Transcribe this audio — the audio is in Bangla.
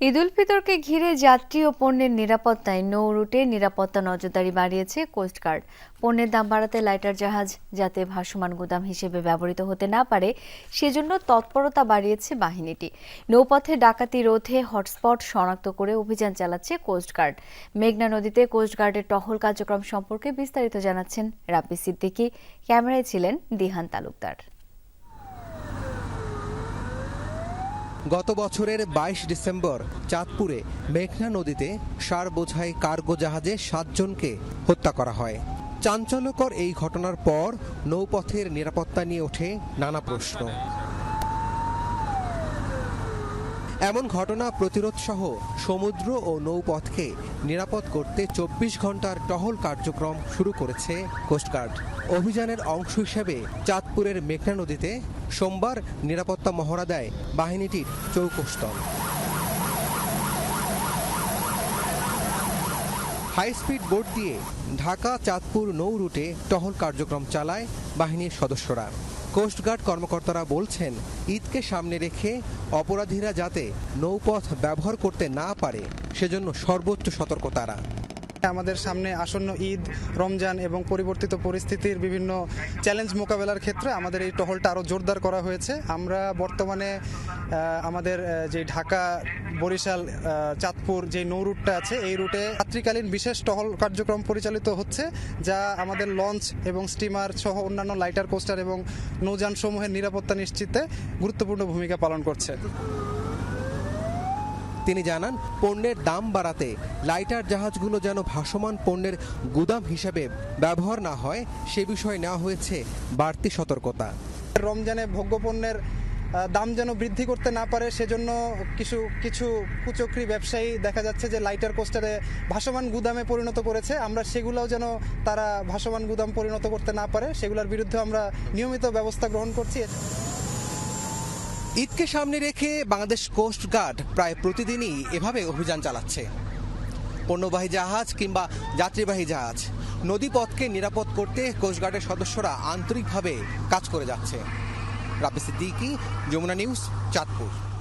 ঈদ উল ফিতরকে ঘিরে যাত্রী ও পণ্যের নিরাপত্তায় নৌ রুটে নিরাপত্তা নজরদারি বাড়িয়েছে কোস্টগার্ড পণ্যের দাম বাড়াতে লাইটার জাহাজ যাতে ভাসমান গুদাম হিসেবে ব্যবহৃত হতে না পারে, সেজন্য তৎপরতা বাড়িয়েছে বাহিনীটি। নৌপথে ডাকাতি রোধে হটস্পট শনাক্ত করে অভিযান চালাচ্ছে কোস্টগার্ড মেঘনা নদীতে কোস্টগার্ডের টহল কার্যক্রম সম্পর্কে বিস্তারিত জানাচ্ছেন রাব্বি সিদ্দিকী। ক্যামেরায় ছিলেন দিহান তালুকদার। গত বছরের বাইশ ডিসেম্বর চাঁদপুরে মেঘনা নদীতে সার বোঝাই কার্গো জাহাজে সাতজনকে হত্যা করা হয়। চাঞ্চল্যকর এই ঘটনার পর নৌপথের নিরাপত্তা নিয়ে ওঠে নানা প্রশ্ন। এমন ঘটনা প্রতিরোধ সহ সমুদ্র ও নৌপথকে নিরাপদ করতে চব্বিশ ঘণ্টার টহল কার্যক্রম শুরু করেছে কোস্টগার্ড অভিযানের অংশ হিসেবে চাঁদপুরের মেঘনা নদীতে সোমবার নিরাপত্তা মহড়া দেয় বাহিনীটির চৌকস্তল হাই স্পিড বোট দিয়ে ঢাকা চাঁদপুর নৌ রুটে টহল কার্যক্রম চালায় বাহিনীর সদস্যরা। কোস্টগার্ড কর্মকর্তারা বলছেন, ঈদকে সামনে রেখে অপরাধীরা যাতে নৌপথ ব্যবহার করতে না পারে, সেজন্য সর্বোচ্চ সতর্কতারা আমাদের সামনে আসন্ন ঈদ, রমজান এবং পরিবর্তিত পরিস্থিতির বিভিন্ন চ্যালেঞ্জ মোকাবেলার ক্ষেত্রে আমাদের এই টহলটা আরও জোরদার করা হয়েছে। আমরা বর্তমানে আমাদের যে ঢাকা, বরিশাল চাঁদপুর যে নৌ রুটটা আছে, এই রুটে রাত্রিকালীন বিশেষ টহল কার্যক্রম পরিচালিত হচ্ছে, যা আমাদের লঞ্চ এবং স্টিমার সহ অন্যান্য লাইটার কোস্টার এবং নৌযান সমূহের নিরাপত্তা নিশ্চিতে গুরুত্বপূর্ণ ভূমিকা পালন করছে। তিনি জানান, পণ্যের দাম বাড়াতে লাইটার জাহাজগুলো যেন ভাসমান পণ্যের গুদাম হিসেবে ব্যবহার না হয়, সে বিষয়ে নেওয়া হয়েছে বাড়তি সতর্কতা। রমজানে ভোগ্যপণ্যের দাম যেন বৃদ্ধি করতে না পারে, সেজন্য কিছু কিছু কুচক্রি ব্যবসায়ী দেখা যাচ্ছে যে লাইটার কোস্টারে ভাসমান গুদামে পরিণত করেছে। আমরা সেগুলোও যেন তারা ভাসমান গুদাম পরিণত করতে না পারে, সেগুলোর বিরুদ্ধে আমরা নিয়মিত ব্যবস্থা গ্রহণ করছি। ঈদকে সামনে রেখে বাংলাদেশ কোস্ট গার্ড প্রায় প্রতিদিনই এভাবে অভিযান চালাচ্ছে। পণ্যবাহী জাহাজ কিংবা যাত্রীবাহী জাহাজ নদীপথকে নিরাপদ করতে কোস্টগার্ডের সদস্যরা আন্তরিকভাবে কাজ করে যাচ্ছে। রাবি সিদ্দিকি, যমুনা নিউজ, চাঁদপুর।